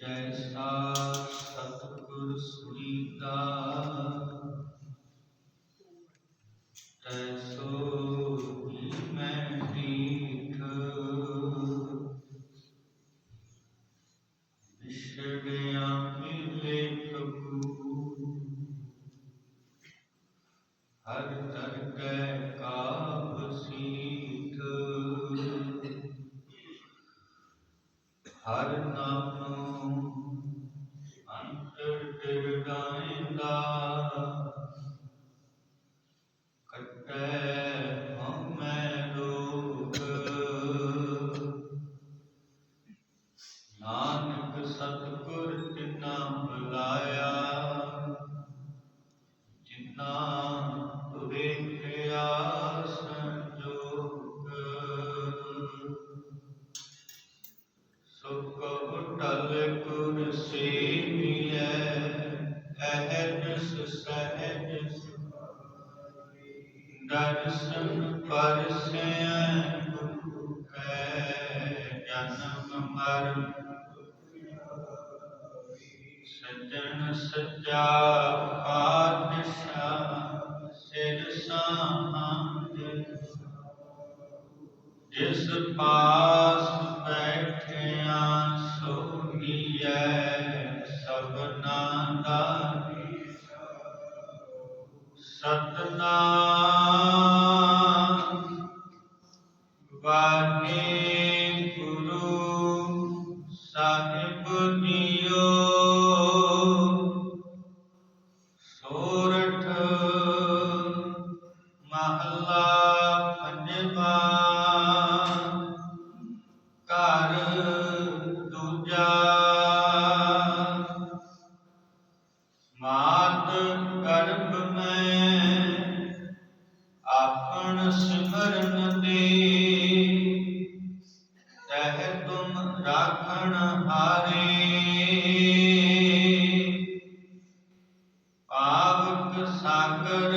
ਜੈ ਸਾ ਸਤਿਗੁਰ ਸੁਣੀਤਾ ਐਸੋ ਮੈਂ ਠੀਕ ਵਿਸ਼ੜਿਆ ਮਿਲੇ ਕਬੂ ਹਰ ਤਰਕੈ ਦਰਸ਼ਨ ਪਰਸੈ ਗੁਰੂ ਕੈ ਜਨਮ ਮਰਨ ਸੱਜਣ ਸੱਚਾ ਪਾਤਸ਼ਾਹ ਸਿਰ ਸਾਹਾਂ ਜਿਸ ਪਾਸ ਬੈਠਿਆ ਸੋਹੀਐ ਸਭਨਾ ਦਾ ਸਤਨਾਮ ਘਰ ਦੂਜਾ। ਮਾਤ ਗਰਭ ਮੈਂ ਆਪਣ ਸਿਮਰਨ ਦੇ। ਤਹ ਤੁਮ ਰਾਖਣ ਹਾਰੇ। ਪਾਵਕ ਸਾਗਰ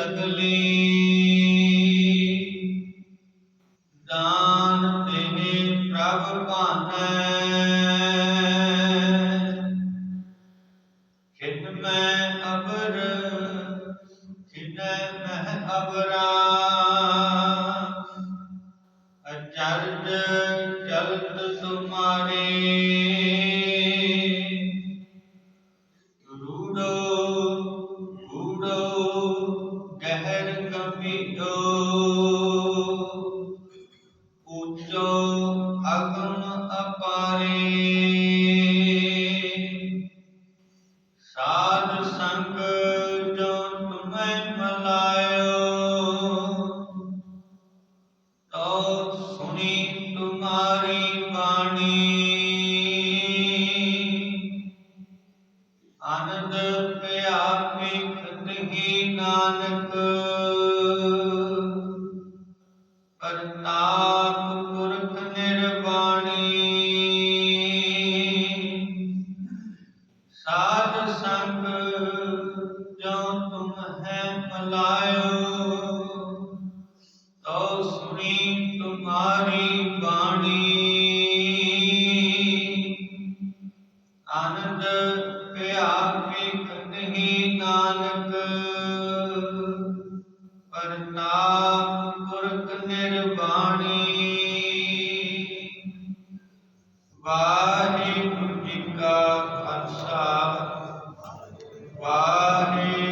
ਸਗਲੀ ਦਾਨ ਦੇਹ ਪ੍ਰਭ ਭਾਨੈ। ਖਿਨ ਮੈਂ ਅਬਰ ਖਿਨੈ ਮਹਿ ਅਬਰਾ। ਅਚਰਜ ਚਲਤ ਸੁਮਾਰੇ। ਪਿਆ ਵੇਖਤ ਨਾਨਕ ਪ੍ਰਤਾਪ ਪੁਰਖ ਨਿਰਵਾਣੀ ਵਾਹਿਗੁਰੂ ਜੀ ਕਾ ਖਾਲਸਾ ਵਾਹਿਗੁਰੂ